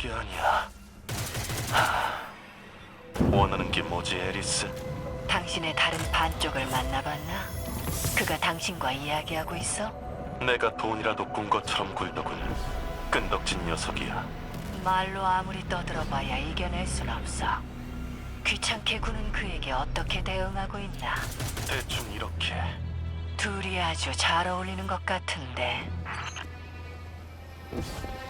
게 아니야. 하, 원하는 게 뭐지, 에리스? 당신의 다른 반쪽을 만나봤나? 그가 당신과 이야기하고 있어? 내가 돈이라도 꾼 것처럼 굴더군. 끈덕진 녀석이야. 말로 아무리 떠들어봐야 이겨낼 순 없어. 귀찮게 구는 그에게 어떻게 대응하고 있나? 대충 이렇게. 둘이 아주 잘 어울리는 것 같은데. Thanks.